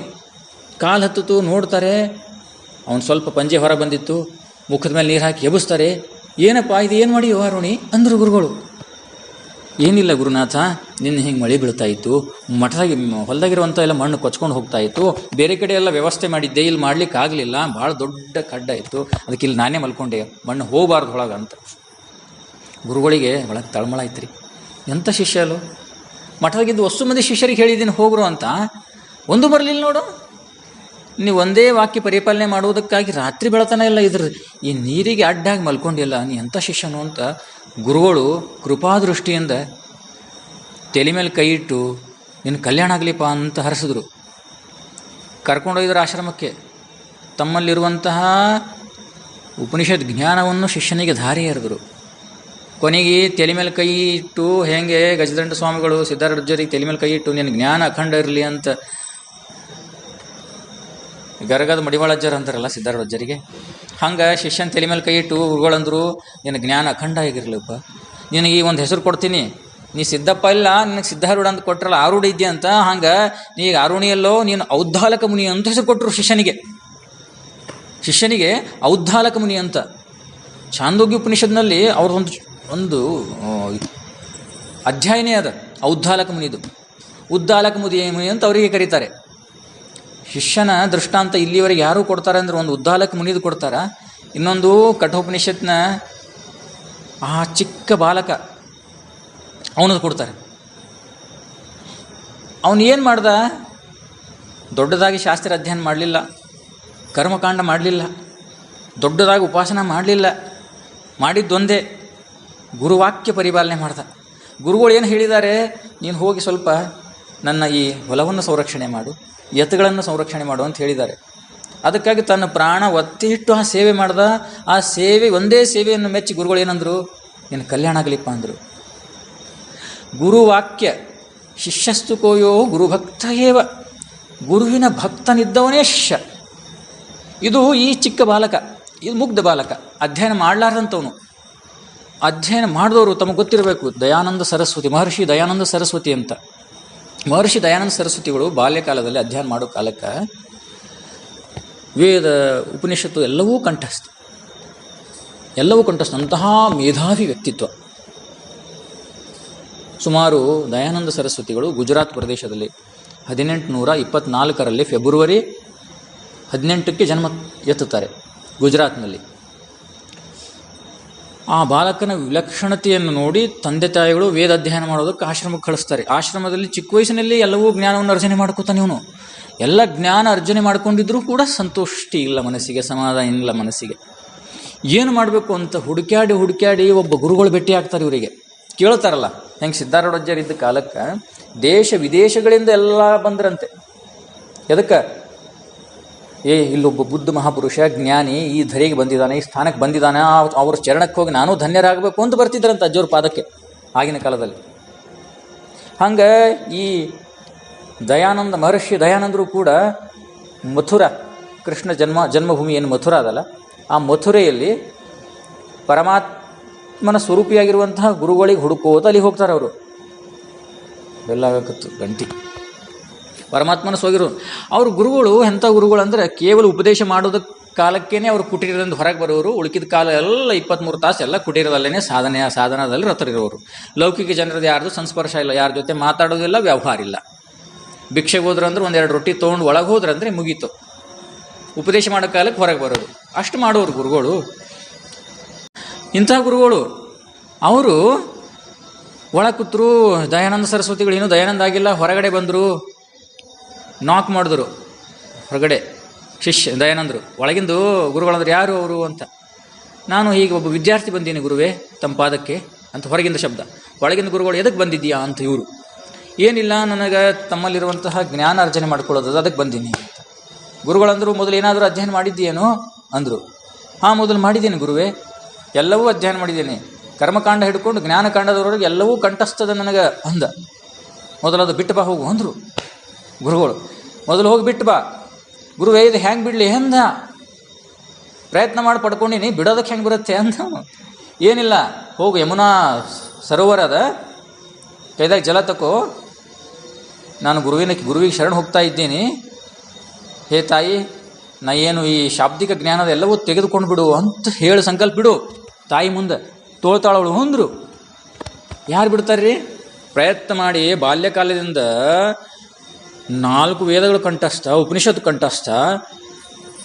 ಕಾಲು ಹತ್ತಿತು ನೋಡ್ತಾರೆ. ಅವನು ಸ್ವಲ್ಪ ಪಂಜೆ ಹೊರ ಬಂದಿತ್ತು. ಮುಖದ ಮೇಲೆ ನೀರು ಹಾಕಿ ಎಬ್ಬಿಸ್ತಾರೆ. ಏನಪ್ಪ ಇದು ಏನು ಮಾಡಿ ವಾರುಣಿ ಅಂದರು ಗುರುಗಳು. ಏನಿಲ್ಲ ಗುರುನಾಥ, ನಿನ್ನೆ ಹಿಂಗೆ ಮಳೆ ಬೀಳ್ತಾ ಇತ್ತು. ಮಠದಾಗಿ ಹೊಲದಾಗಿರುವಂಥ ಎಲ್ಲ ಮಣ್ಣು ಕೊಚ್ಕೊಂಡು ಹೋಗ್ತಾ ಇತ್ತು. ಬೇರೆ ಕಡೆ ಎಲ್ಲ ವ್ಯವಸ್ಥೆ ಮಾಡಿದ್ದೆ, ಇಲ್ಲಿ ಮಾಡ್ಲಿಕ್ಕೆ ಆಗಲಿಲ್ಲ. ಭಾಳ ದೊಡ್ಡ ಕಡ್ಡ ಇತ್ತು. ಅದಕ್ಕೆ ಇಲ್ಲಿ ನಾನೇ ಮಲ್ಕೊಂಡೆ. ಮಣ್ಣು ಹೋಗಬಾರ್ದು ಒಳಗೆ ಅಂತ. ಗುರುಗಳಿಗೆ ಒಳಗೆ ತಳಮಳ ಐತ್ರಿ. ಎಂಥ ಶಿಷ್ಯಲು ಮಠದಾಗಿದ್ದು ವಸ್ತು ಮಂದಿ ಶಿಷ್ಯರಿಗೆ ಹೇಳಿದ್ದೀನಿ ಹೋಗ್ರು ಅಂತ. ಒಂದು ಬರಲಿಲ್ಲ ನೋಡು. ನೀವು ಒಂದೇ ವಾಕ್ಯ ಪರಿಪಾಲನೆ ಮಾಡುವುದಕ್ಕಾಗಿ ರಾತ್ರಿ ಬೆಳತನ ಇಲ್ಲ ಇದ್ರ. ಈ ನೀರಿಗೆ ಅಡ್ಡಾಗಿ ಮಲ್ಕೊಂಡಿಲ್ಲ, ನೀ ಎಂಥ ಶಿಷ್ಯನು ಅಂತ ಗುರುಗಳು ಕೃಪಾದೃಷ್ಟಿಯಿಂದ ತಲೆ ಮೇಲೆ ಕೈ ಇಟ್ಟು ನಿನ್ನ ಕಲ್ಯಾಣ ಆಗಲಿಪ್ಪ ಅಂತ ಹರಿಸಿದ್ರು. ಕರ್ಕೊಂಡೋಗಿದ್ರು ಆಶ್ರಮಕ್ಕೆ. ತಮ್ಮಲ್ಲಿರುವಂತಹ ಉಪನಿಷತ್ ಜ್ಞಾನವನ್ನು ಶಿಷ್ಯನಿಗೆ ಧಾರೆ ಎರೆದರು. ಕೊನೆಗೆ ತಲೆ ಮೇಲೆ ಕೈ ಇಟ್ಟು, ಹೇಗೆ ಗಜದಂಡ ಸ್ವಾಮಿಗಳು ಸಿದ್ಧಾರ್ಥರಿಗೆ ತಲೆ ಮೇಲೆ ಕೈ ಇಟ್ಟು ನಿನ್ನ ಜ್ಞಾನ ಅಖಂಡ ಇರಲಿ ಅಂತ ಗರಗದ ಮಡಿವಾಳಜ್ಜರ್ ಅಂತಾರಲ್ಲ ಸಿದ್ಧಾರೂಢಜ್ಜರಿಗೆ. ಹಂಗೆ ಶಿಷ್ಯನ ತಲೆ ಮೇಲೆ ಕೈ ಇಟ್ಟು, ಗುರುಗಳಂದ್ರು, ನಿನ್ನ ಜ್ಞಾನ ಅಖಂಡ ಆಗಿರಲಿಪ್ಪ. ನಿನಗೆ ಈ ಒಂದು ಹೆಸರು ಕೊಡ್ತೀನಿ. ನೀ ಸಿದ್ದಪ್ಪ ಇಲ್ಲ, ನಿನಗೆ ಸಿದ್ಧಾರೂಢ ಅಂತ ಕೊಟ್ರಲ್ಲ, ಆರೂಢ ಇದೆಯಾ ಅಂತ, ಹಂಗೆ ನೀ ಆರುಣಿಯಲ್ಲೋ ನೀನು ಔದ್ದಾಲಕ ಮುನಿ ಅಂತ ಹೆಸರು ಕೊಟ್ಟರು ಶಿಷ್ಯನಿಗೆ. ಶಿಷ್ಯನಿಗೆ ಔದ್ದಾಲಕ ಮುನಿ ಅಂತ. ಚಾಂದೋಗ್ಯ ಉಪನಿಷತ್ನಲ್ಲಿ ಅವ್ರದೊಂದು ಒಂದು ಅಧ್ಯಾಯನೇ ಅದ ಔದ್ದಾಲಕ ಮುನಿದು. ಉದ್ದಾಲಕ ಮುದಿ, ಮುನಿ ಅಂತ ಅವರಿಗೆ ಕರೀತಾರೆ. ಶಿಷ್ಯನ ದೃಷ್ಟಾಂತ ಇಲ್ಲಿವರೆಗೆ ಯಾರು ಕೊಡ್ತಾರೆ ಅಂದ್ರೆ ಒಂದು ಉದ್ದಾಲಕ್ಕೆ ಮುನಿದು ಕೊಡ್ತಾರ. ಇನ್ನೊಂದು ಕಠೋಪನಿಷತ್ನ ಆ ಚಿಕ್ಕ ಬಾಲಕ ಅವನದು ಕೊಡ್ತಾರೆ. ಅವನು ಏನು ಮಾಡ್ದ? ದೊಡ್ಡದಾಗಿ ಶಾಸ್ತ್ರ ಅಧ್ಯಯನ ಮಾಡಲಿಲ್ಲ, ಕರ್ಮಕಾಂಡ ಮಾಡಲಿಲ್ಲ, ದೊಡ್ಡದಾಗಿ ಉಪಾಸನ ಮಾಡಲಿಲ್ಲ, ಮಾಡಿದ್ದೊಂದೇ ಗುರುವಾಕ್ಯ ಪರಿಪಾಲನೆ ಮಾಡ್ದ. ಗುರುಗಳು ಏನು ಹೇಳಿದ್ದಾರೆ? ನೀನು ಹೋಗಿ ಸ್ವಲ್ಪ ನನ್ನ ಈ ಹೊಲವನ್ನು ಸಂರಕ್ಷಣೆ ಮಾಡು ಎತ್ತುಗಳನ್ನು ಸಂರಕ್ಷಣೆ ಮಾಡು ಅಂತ ಹೇಳಿದ್ದಾರೆ. ಅದಕ್ಕಾಗಿ ತನ್ನ ಪ್ರಾಣ ಒತ್ತಿ ಇಟ್ಟು ಆ ಸೇವೆ ಮಾಡ್ದ, ಆ ಸೇವೆ ಒಂದೇ ಸೇವೆಯನ್ನು ಮೆಚ್ಚಿ ಗುರುಗಳು ಏನಂದರು, ನಿನ್ನ ಕಲ್ಯಾಣ ಆಗಲಿಪ್ಪ ಅಂದರು. ಗುರುವಾಕ್ಯ, ಶಿಷ್ಯಸ್ತು ಕೋಯೋ ಗುರುಭಕ್ತ ಏವ ಗುರುವಿನ ಭಕ್ತನಿದ್ದವನೇ ಶಿಷ್ಯ. ಇದು ಈ ಚಿಕ್ಕ ಬಾಲಕ, ಇದು ಮುಗ್ಧ ಬಾಲಕ, ಅಧ್ಯಯನ ಮಾಡಲಾರ್ದಂಥವನು. ಅಧ್ಯಯನ ಮಾಡಿದವರು ತಮಗೆ ಗೊತ್ತಿರಬೇಕು, ದಯಾನಂದ ಸರಸ್ವತಿ, ಮಹರ್ಷಿ ದಯಾನಂದ ಸರಸ್ವತಿ ಅಂತ. ಮಹರ್ಷಿ ದಯಾನಂದ ಸರಸ್ವತಿಗಳು ಬಾಲ್ಯಕಾಲದಲ್ಲಿ ಅಧ್ಯಯನ ಮಾಡೋ ಕಾಲಕ್ಕೆ ವೇದ, ಉಪನಿಷತ್ತು ಎಲ್ಲವೂ ಕಂಠಸ್ಥ. ಎಲ್ಲವೂ ಕಂಠಸ್ಥ. ಅಂತಹ ಮೇಧಾವಿ ವ್ಯಕ್ತಿತ್ವ. ಸುಮಾರು ದಯಾನಂದ ಸರಸ್ವತಿಗಳು ಗುಜರಾತ್ ಪ್ರದೇಶದಲ್ಲಿ ಹದಿನೆಂಟು ನೂರ ಇಪ್ಪತ್ನಾಲ್ಕರಲ್ಲಿ ಫೆಬ್ರವರಿ ಹದಿನೆಂಟಕ್ಕೆ ಜನ್ಮ ಎತ್ತುತ್ತಾರೆ ಗುಜರಾತ್ನಲ್ಲಿ. ಆ ಬಾಲಕನ ವಿಲಕ್ಷಣತೆಯನ್ನು ನೋಡಿ ತಂದೆ ತಾಯಿಗಳು ವೇದ ಅಧ್ಯಯನ ಮಾಡೋದಕ್ಕೆ ಆಶ್ರಮಕ್ಕೆ ಕಳಿಸ್ತಾರೆ. ಆಶ್ರಮದಲ್ಲಿ ಚಿಕ್ಕ ವಯಸ್ಸಿನಲ್ಲಿ ಎಲ್ಲವೂ ಜ್ಞಾನವನ್ನು ಅರ್ಜನೆ ಮಾಡ್ಕೋತಾನೆ ಇವನು. ಎಲ್ಲ ಜ್ಞಾನ ಅರ್ಜನೆ ಮಾಡ್ಕೊಂಡಿದ್ರೂ ಕೂಡ ಸಂತುಷ್ಟಿ ಇಲ್ಲ ಮನಸ್ಸಿಗೆ, ಸಮಾಧಾನ ಇಲ್ಲ ಮನಸ್ಸಿಗೆ. ಏನು ಮಾಡಬೇಕು ಅಂತ ಹುಡುಕ್ಯಾಡಿ ಹುಡುಕ್ಯಾಡಿ ಒಬ್ಬ ಗುರುಗಳು ಭೇಟಿ ಆಗ್ತಾರೆ ಇವರಿಗೆ. ಕೇಳ್ತಾರಲ್ಲ, ಹೆಂಗೆ ಸಿದ್ಧಾರೂಢಜ್ಜರಿದ್ದ ಕಾಲಕ್ಕೆ ದೇಶ ವಿದೇಶಗಳಿಂದ ಎಲ್ಲ ಬಂದ್ರಂತೆ. ಎದಕ್ಕೆ? ಏ, ಇಲ್ಲೊಬ್ಬ ಬುದ್ಧ ಮಹಾಪುರುಷ ಜ್ಞಾನಿ ಈ ಧರೆಗೆ ಬಂದಿದ್ದಾನೆ, ಈ ಸ್ಥಾನಕ್ಕೆ ಬಂದಿದ್ದಾನೆ ಅವ್ರ ಚರಣಕ್ಕೆ ಹೋಗಿ ನಾನು ಧನ್ಯರಾಗಬೇಕು ಅಂತ ಬರ್ತಿದ್ರಂತ ಅಜ್ಜೋರ ಪಾದಕ್ಕೆ, ಆಗಿನ ಕಾಲದಲ್ಲಿ. ಹಂಗೆ ಈ ದಯಾನಂದ ಮಹರ್ಷಿ, ದಯಾನಂದರು ಕೂಡ ಮಥುರ, ಕೃಷ್ಣ ಜನ್ಮ, ಜನ್ಮಭೂಮಿ ಏನು ಮಥುರ ಅದಲ್ಲ, ಆ ಮಥುರೆಯಲ್ಲಿ ಪರಮಾತ್ಮನ ಸ್ವರೂಪಿಯಾಗಿರುವಂತಹ ಗುರುಗಳಿಗೆ ಹುಡುಕೋತ ಅಲ್ಲಿಗೆ ಹೋಗ್ತಾರೆ ಅವರು. ಎಲ್ಲ ಗಂಟಿ. ಪರಮಾತ್ಮನ ಸೋಗಿರು. ಅವ್ರ ಗುರುಗಳು ಎಂಥ ಗುರುಗಳು ಅಂದರೆ ಕೇವಲ ಉಪದೇಶ ಮಾಡೋದಕ್ಕೆ ಕಾಲಕ್ಕೇ ಅವರು ಕುಟೀರದಿಂದ ಹೊರಗೆ ಬರೋರು, ಉಳುಕಿದ ಕಾಲ ಎಲ್ಲ ಇಪ್ಪತ್ತ್ಮೂರು ತಾಸು ಎಲ್ಲ ಕುಟೀರದಲ್ಲೇ ಸಾಧನೆ, ಸಾಧನದಲ್ಲಿ ರತರಿರೋರು ಲೌಕಿಕ ಜನರದ್ದು ಯಾರ್ದು ಸಂಸ್ಪರ್ಶ ಇಲ್ಲ, ಯಾರ ಜೊತೆ ಮಾತಾಡೋದಿಲ್ಲ, ವ್ಯವಹಾರ ಇಲ್ಲ. ಭಿಕ್ಷೆಗೆ ಹೋದ್ರೆ ಅಂದ್ರೆ ಒಂದೆರಡು ರೊಟ್ಟಿ ತೊಗೊಂಡು ಒಳಗೆ ಹೋದ್ರಂದ್ರೆ ಮುಗೀತು. ಉಪದೇಶ ಮಾಡೋ ಕಾಲಕ್ಕೆ ಹೊರಗೆ ಬರೋರು ಅಷ್ಟು ಮಾಡೋರು ಗುರುಗಳು. ಇಂಥ ಗುರುಗಳು, ಅವರು ಒಳ ಕೂತರು, ದಯಾನಂದ ಸರಸ್ವತಿಗಳು ಏನು ದಯಾನಂದ ಆಗಿಲ್ಲ, ಹೊರಗಡೆ ಬಂದರು ನಾಕ್ ಮಾಡಿದ್ರು ಹೊರಗಡೆ. ಶಿಷ್ಯ ದಯಾನಂದರು ಒಳಗಿಂದು ಗುರುಗಳಂದ್ರೆ ಯಾರು ಅವರು? ಅಂತ. ನಾನು ಹೀಗೆ ಒಬ್ಬ ವಿದ್ಯಾರ್ಥಿ ಬಂದೀನಿ ಗುರುವೇ, ತಮ್ಮ ಪಾದಕ್ಕೆ, ಅಂತ ಹೊರಗಿಂದ ಶಬ್ದ. ಒಳಗಿಂದ ಗುರುಗಳು ಎದಕ್ಕೆ ಬಂದಿದ್ದೀಯಾ? ಅಂತ ಇವರು. ಏನಿಲ್ಲ, ನನಗೆ ತಮ್ಮಲ್ಲಿರುವಂತಹ ಜ್ಞಾನ ಅರ್ಜನೆ ಮಾಡ್ಕೊಳ್ಳೋದು ಅದಕ್ಕೆ ಬಂದೀನಿ. ಅಂತ ಗುರುಗಳಂದರು ಮೊದಲು ಏನಾದರೂ ಅಧ್ಯಯನ ಮಾಡಿದ್ದೀಯೇನೋ? ಅಂದರು. ಹಾಂ, ಮೊದಲು ಮಾಡಿದ್ದೀನಿ ಗುರುವೇ, ಎಲ್ಲವೂ ಅಧ್ಯಯನ ಮಾಡಿದ್ದೀನಿ. ಕರ್ಮಕಾಂಡ ಹಿಡ್ಕೊಂಡು ಜ್ಞಾನಕಾಂಡದವರೆಗೆ ಎಲ್ಲವೂ ಕಂಠಸ್ಥದ ನನಗೆ ಅಂದ. ಮೊದಲದು ಬಿಟ್ಟು ಬಾ ಹೋಗು, ಅಂದರು. ಗುರುಗಳು, ಮೊದಲು ಹೋಗಿ ಬಿಟ್ಟು ಬಾ. ಗುರುವೇ, ಇದು ಹೆಂಗೆ ಬಿಡಲಿ? ಎಂದ? ಪ್ರಯತ್ನ ಮಾಡಿ ಪಡ್ಕೊಂಡಿನಿ, ಬಿಡೋದಕ್ಕೆ ಹೆಂಗೆ ಬರುತ್ತೆ ಅಂತ ಏನಿಲ್ಲ, ಹೋಗು, ಯಮುನಾ ಸರೋವರ ಅದ. ಕೈದಾಗ ಜಲ ತಕೋ. ನಾನು ಗುರುವಿನ, ಗುರುವಿಗೆ ಶರಣ ಹೋಗ್ತಾ ಇದ್ದೀನಿ. ಹೇ ತಾಯಿ, ನಾ ಏನು ಈ ಶಾಬ್ದಿಕ ಜ್ಞಾನದ ಎಲ್ಲವೂ ತೆಗೆದುಕೊಂಡು ಬಿಡು ಅಂತ ಹೇಳಿ ಸಂಕಲ್ಪ ಬಿಡು. ತಾಯಿ ಮುಂದೆ ತೋಳ್ತಾಳವಳು ಹೊಂದ್ರು ಯಾರು ಬಿಡ್ತಾರ್ರಿ? ಪ್ರಯತ್ನ ಮಾಡಿ ಬಾಲ್ಯಕಾಲದಿಂದ ನಾಲ್ಕು ವೇದಗಳು ಕಂಠಸ್ಥ, ಉಪನಿಷತ್ತು ಕಂಠಸ್ಥ,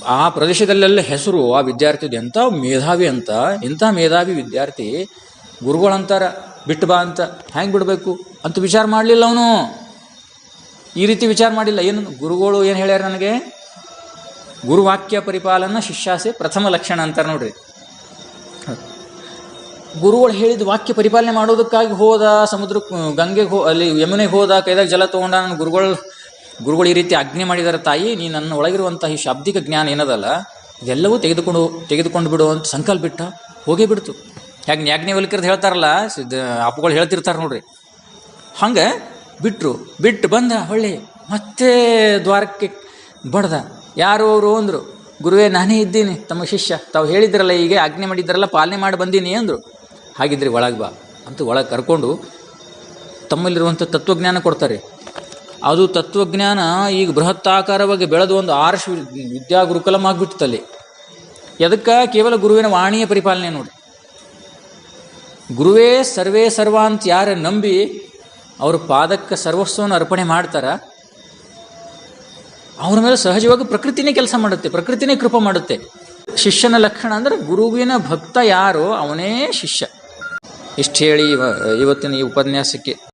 ಆ ಪ್ರದೇಶದಲ್ಲೆಲ್ಲ ಹೆಸರು, ಆ ವಿದ್ಯಾರ್ಥಿದು ಎಂಥ ಮೇಧಾವಿ ಅಂತ, ಇಂಥ ಮೇಧಾವಿ ವಿದ್ಯಾರ್ಥಿ ಗುರುಗಳಂತಾರ, ಬಿಟ್ಟು ಬಾ ಅಂತ ಹ್ಯಾಂಗೆ ಬಿಡಬೇಕು ಅಂತ ವಿಚಾರ ಮಾಡಲಿಲ್ಲ ಅವನು. ಈ ರೀತಿ ವಿಚಾರ ಮಾಡಿಲ್ಲ. ಏನು, ಗುರುಗಳು ಏನು ಹೇಳ್ಯಾರ ನನಗೆ? ಗುರುವಾಕ್ಯ ಪರಿಪಾಲನ ಶಿಷ್ಯಾಸೆ ಪ್ರಥಮ ಲಕ್ಷಣ ಅಂತಾರೆ ನೋಡ್ರಿ. ಗುರುಗಳು ಹೇಳಿದ ವಾಕ್ಯ ಪರಿಪಾಲನೆ ಮಾಡೋದಕ್ಕಾಗಿ ಹೋದ, ಸಮುದ್ರ, ಗಂಗೆಗೆ ಹೋ, ಅಲ್ಲಿ ಯಮುನೆಗೆ ಹೋದ, ಕೈದಾಗ ಜಲ ತೊಗೊಂಡ, ನನ್ನ ಗುರುಗಳು ಗುರುಗಳು ಈ ರೀತಿ ಆಜ್ಞೆ ಮಾಡಿದಾರೆ ತಾಯಿ, ನೀ ನನ್ನ ಒಳಗಿರುವಂತಹ ಈ ಶಾಬ್ದಿಕ ಜ್ಞಾನ ಏನದಲ್ಲ, ಇದೆಲ್ಲವೂ ತೆಗೆದುಕೊಂಡು ತೆಗೆದುಕೊಂಡು ಬಿಡು ಅಂತ ಸಂಕಲ್ಪ ಬಿಟ್ಟ ಹೋಗೇ ಬಿಡ್ತು. ಯಾಕೆ ಯಾಜ್ಞವಲ್ಕರ್ದು ಹೇಳ್ತಾರಲ್ಲ, ಸಿದ್ಧ ಅಪ್ಪುಗಳು ಹೇಳ್ತಿರ್ತಾರೆ ನೋಡ್ರಿ. ಹಂಗೆ ಬಿಟ್ಟರು ಬಿಟ್ಟು ಬಂದ ಹೊಳ್ಳಿ ಮತ್ತೆ ದ್ವಾರಕ್ಕೆ ಬಡ್ದ. ಯಾರು ಅವರು ಅಂದರು, ಗುರುವೇ, ನಾನೇ ಇದ್ದೀನಿ. ತಮ್ಮ ಶಿಷ್ಯ, ತಾವು ಹೇಳಿದ್ರಲ್ಲ ಈಗ ಆಜ್ಞೆ ಮಾಡಿದ್ರಲ್ಲ ಪಾಲನೆ ಮಾಡಿ ಬಂದೀನಿ ಅಂದರು. ಹಾಗಿದ್ರೆ ಒಳಗೆ ಬಾ ಅಂತ ಒಳಗೆ ಕರ್ಕೊಂಡು ತಮ್ಮಲ್ಲಿರುವಂಥ ತತ್ವಜ್ಞಾನ ಕೊಡ್ತಾರೆ. ಅದು ತತ್ವಜ್ಞಾನ ಈಗ ಬೃಹತ್ತಾಕಾರವಾಗಿ ಬೆಳೆದು ಒಂದು ಆರ್ಷ ವಿದ್ಯಾ ಗುರುಕುಲಂ ಆಗಿಬಿಟ್ಟಲ್ಲಿ ಎದಕ್ಕೆ? ಕೇವಲ ಗುರುವಿನ ವಾಣಿಯ ಪರಿಪಾಲನೆ ನೋಡಿ. ಗುರುವೇ ಸರ್ವೇ ಸರ್ವ ಅಂತ ಯಾರು ನಂಬಿ ಅವ್ರ ಪಾದಕ್ಕೆ ಸರ್ವಸ್ವವನ್ನು ಅರ್ಪಣೆ ಮಾಡ್ತಾರ, ಅವ್ರ ಮೇಲೆ ಸಹಜವಾಗಿ ಪ್ರಕೃತಿನೇ ಕೆಲಸ ಮಾಡುತ್ತೆ, ಪ್ರಕೃತಿನೇ ಕೃಪ ಮಾಡುತ್ತೆ. ಶಿಷ್ಯನ ಲಕ್ಷಣ ಅಂದರೆ ಗುರುವಿನ ಭಕ್ತ ಯಾರೋ ಅವನೇ ಶಿಷ್ಯ. ಇಷ್ಟು ಹೇಳಿ ಇವ- ಇವತ್ತಿನ ಈ ಉಪನ್ಯಾಸಕ್ಕೆ.